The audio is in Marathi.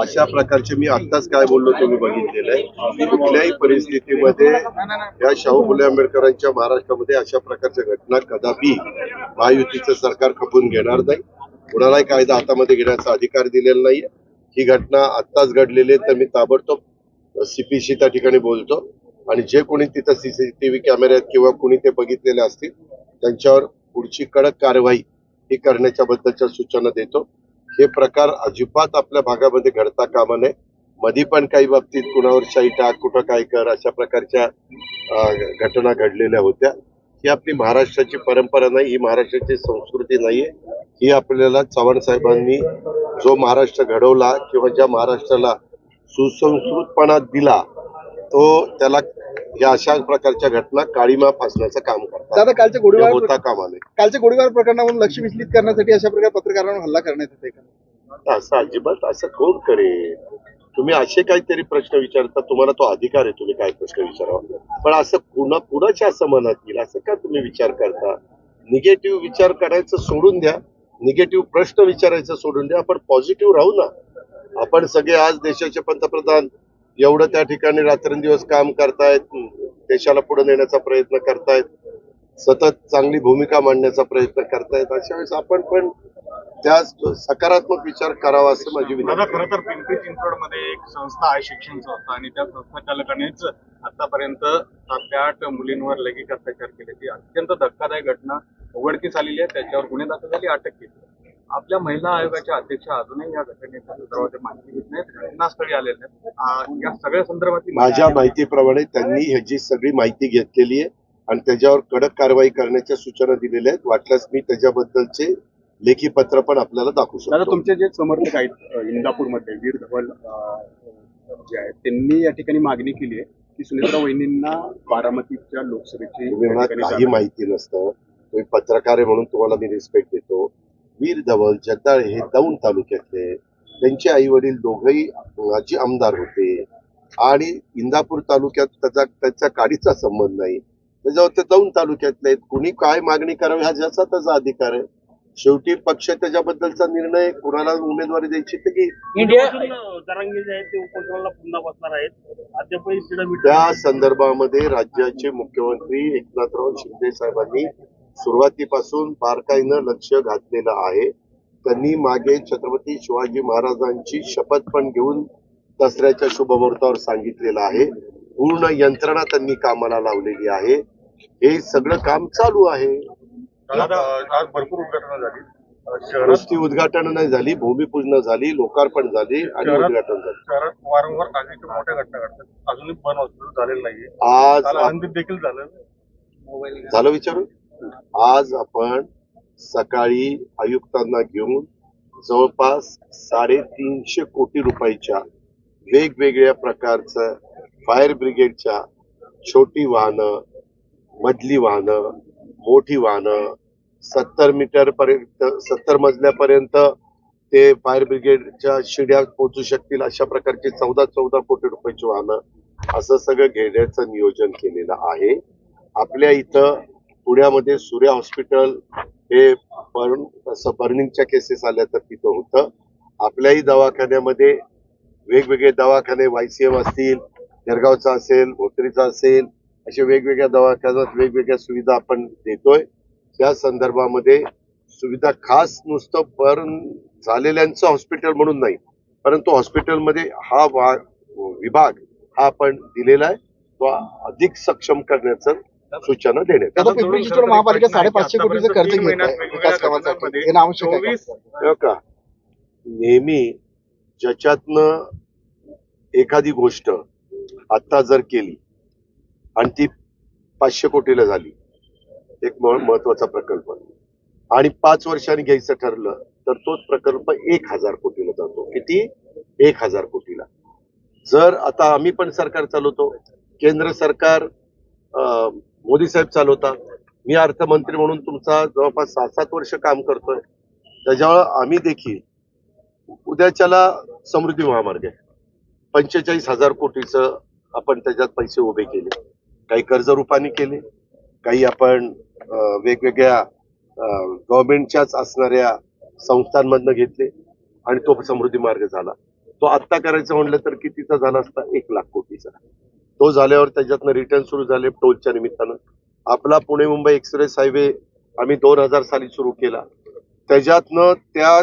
अशा प्रकारचे मी आत्ताच काय बोललो तुम्ही बघितलेलं आहे. कुठल्याही परिस्थितीमध्ये या शाहू फुले आंबेडकरांच्या महाराष्ट्रामध्ये अशा प्रकारच्या घटना कदापि महायुतीचं सरकार खपून घेणार नाही. कुणालाही कायदा हातामध्ये घेण्याचा अधिकार दिलेला नाही ही घटना आत्ताच घडलेली आहे तर मी ताबडतोब सीपीशी त्या ठिकाणी बोलतो. आणि जे कोणी तिथं सीसीटीव्ही कॅमेऱ्यात किंवा कोणी ते बघितलेले असतील त्यांच्यावर पुढची कडक कारवाई ही करण्याच्या बद्दलच्या सूचना देतो. हे प्रकार अजिबात आपल्या भागामध्ये घडता कामा नये. मधी पण काही बाबतीत कुणावर शाही टाक कुठं काय कर अशा प्रकारच्या घटना घडलेल्या होत्या. ही आपली महाराष्ट्राची परंपरा नाही ही महाराष्ट्राची संस्कृती नाहीये. ही आपल्याला चव्हाण साहेबांनी जो महाराष्ट्र घडवला किंवा ज्या महाराष्ट्राला सुसंस्कृतपणा दिला तो त्याला या अशा प्रकारच्या घटना काळीमा फासण्याचं काम करतात. दादा कालच्या गोळीबार होता कामा नये. कालच्या गोळीबार प्रकरणावरून लक्ष विचलित करण्यासाठी अशा प्रकारे पत्रकारांवर हल्ला करण्यात येते का? असं अजिबात असं कोण करेल तुम्ही असे काहीतरी प्रश्न विचारता तुम्हाला तो अधिकार आहे तुम्ही काय प्रश्न विचारावा. पण असं कुणा कुणाच्या असं मनात येईल? असं का तुम्ही विचार करता? निगेटिव्ह विचार करायचं सोडून द्या. निगेटिव्ह प्रश्न विचारायचं सोडून द्या. आपण पॉझिटिव्ह राहू ना. आपण सगळे आज देशाचे पंतप्रधान एवढं त्या ठिकाणी रात्रंदिवस काम करतायत देशाला पुढे नेण्याचा प्रयत्न करतायत. सतत चांगली भूमिका मांडण्याचा प्रयत्न करतायत. अशा वेळेस आपण पण त्या सकारात्मक विचार करावा असं माझी विनंती खरं तर पिंपरी चिंचवडमध्ये एक संस्था आहे शिक्षण संस्था आणि त्या संस्था चालकानेच आतापर्यंत सात आठ मुलींवर लैंगिक अत्याचार केले. ती अत्यंत धक्कादायक घटना उघडकीस आलेली आहे. त्याच्यावर गुन्हे दाखल झाली अटक केली. आपल्या महिला आयोगाच्या अध्यक्ष अजूनही या घटनेच्या संदर्भात माहिती घेत नाहीत घटनास्थळी आलेल्या या सगळ्या संदर्भात माझ्या माहितीप्रमाणे त्यांनी ह्याची सगळी माहिती घेतलेली आहे. आणि त्याच्यावर कडक कारवाई करण्याच्या सूचना दिलेल्या आहेत. वाटल्यास मी त्याच्याबद्दलचे लेखी पत्र पण आपल्याला दाखवू शकतो. तुमचे जे समर्थक आहेत इंदापूरमध्ये वीर धवल जे आहेत त्यांनी या ठिकाणी मागणी केली आहे की सुनेत्रा वहिनींना बारामतीच्या लोकसभेची काही माहिती नसतं. तुम्ही पत्रकार म्हणून तुम्हाला मी रिस्पेक्ट देतो. वीर धवल जगदाळ हे दौंड तालुक्यातले. त्यांचे आई वडील दोघही माजी आमदार होते. आणि इंदापूर तालुक्यात त्याचा त्याचा काडीचा संबंध नाही. त्याच्यावर ते दौंड तालुक्यातले आहेत. कुणी काय मागणी करावी हा ज्याचा त्याचा अधिकार आहे. शेवटी पक्ष त्याच्याबद्दलचा निर्णय कुणाला उमेदवारी द्यायची की ते तिथं त्या संदर्भामध्ये राज्याचे मुख्यमंत्री एकनाथराव शिंदे साहेबांनी सुरुवातीपासून बारकाईनं लक्ष घातलेलं आहे. त्यांनी मागे छत्रपती शिवाजी महाराजांची शपथ पण घेऊन दसऱ्याच्या शुभमुहूर्तावर सांगितलेलं आहे. पूर्ण यंत्रणा त्यांनी कामाला लावलेली आहे. हे सगळं काम चालू आहे. आज भरपूर उद्घाटना झाली. नुसती उद्घाटन नाही झाली भूमिपूजन झाली लोकार्पण झाली आणि उद्घाटन झालं. शहरात वारंवार आगीच्या मोठ्या घटना घडतात. अजूनही बन हॉस्पिटल झालेलं नाहीये. आज आनंदीत देखील झालं. झालं विचारून? आज आपण सकाळी आयुक्तांना घेऊन जवळपास साडेतीनशे कोटी रुपयाच्या वेगवेगळ्या प्रकारचं फायर ब्रिगेडच्या छोटी वाहनं मधली वाहनं मोठी वाहनं सत्तर मीटर पर्यंत सत्तर मजल्यापर्यंत ते फायर ब्रिगेडच्या शिड्या पोहोचू शकतील अशा प्रकारची चौदा चौदा कोटी रुपयाची वाहनं असं सगळं घेण्याचं नियोजन केलेलं आहे. आपल्या इथं पुण्यामध्ये सूर्या हॉस्पिटल हे बर्न असं बर्निंगच्या केसेस आल्या तर तिथं होतं. आपल्याही दवाखान्यामध्ये वेगवेगळे दवाखाने वाय सीएम असतील जळगावचा असेल भोसरीचा असेल असे वेगवेगळ्या दवाखान्यात वेगवेगळ्या सुविधा आपण देतोय. त्या संदर्भामध्ये सुविधा खास नुसतं बर्न झालेल्यांचं हॉस्पिटल म्हणून नाही परंतु हॉस्पिटलमध्ये हा वा विभाग हा आपण दिलेला आहे. तो अधिक सक्षम करण्याचं सूचना देण्यात महापालिका साडेपाचशे कोटीचं कर्ज घेत? हो का? नेहमी ज्याच्यातनं एखादी गोष्ट आत्ता जर केली आणि ती पाचशे कोटीला झाली एक महत्त्वाचा प्रकल्प. आणि पाच वर्षांनी घ्यायचं ठरलं तर तोच प्रकल्प एक हजार कोटीला जातो. किती? एक हजार कोटीला. जर आता आम्ही पण सरकार चालवतो केंद्र सरकार मोदी साहेब चालवतात मी अर्थमंत्री म्हणून तुमचा जवळपास सहा सात वर्ष काम करतोय त्याच्यामुळे आम्ही देखील उद्याच्याला समृद्धी महामार्ग आहे. पंचेचाळीस हजार कोटीचं आपण त्याच्यात पैसे उभे केले. काही कर्ज रूपाने केले. काही आपण वेगवेगळ्या गव्हर्नमेंटच्याच असणाऱ्या संस्थांमधनं घेतले आणि तो समृद्धी मार्ग झाला. तो आत्ता करायचं म्हणलं तर कितीचा झाला असता? एक लाख कोटीचा. तो झाल्यावर त्याच्यातनं रिटर्न सुरू झाले टोलच्या निमित्तानं. आपला पुणे मुंबई एक्सप्रेस हायवे आम्ही दोन हजार साली सुरू केला. त्याच्यातनं त्या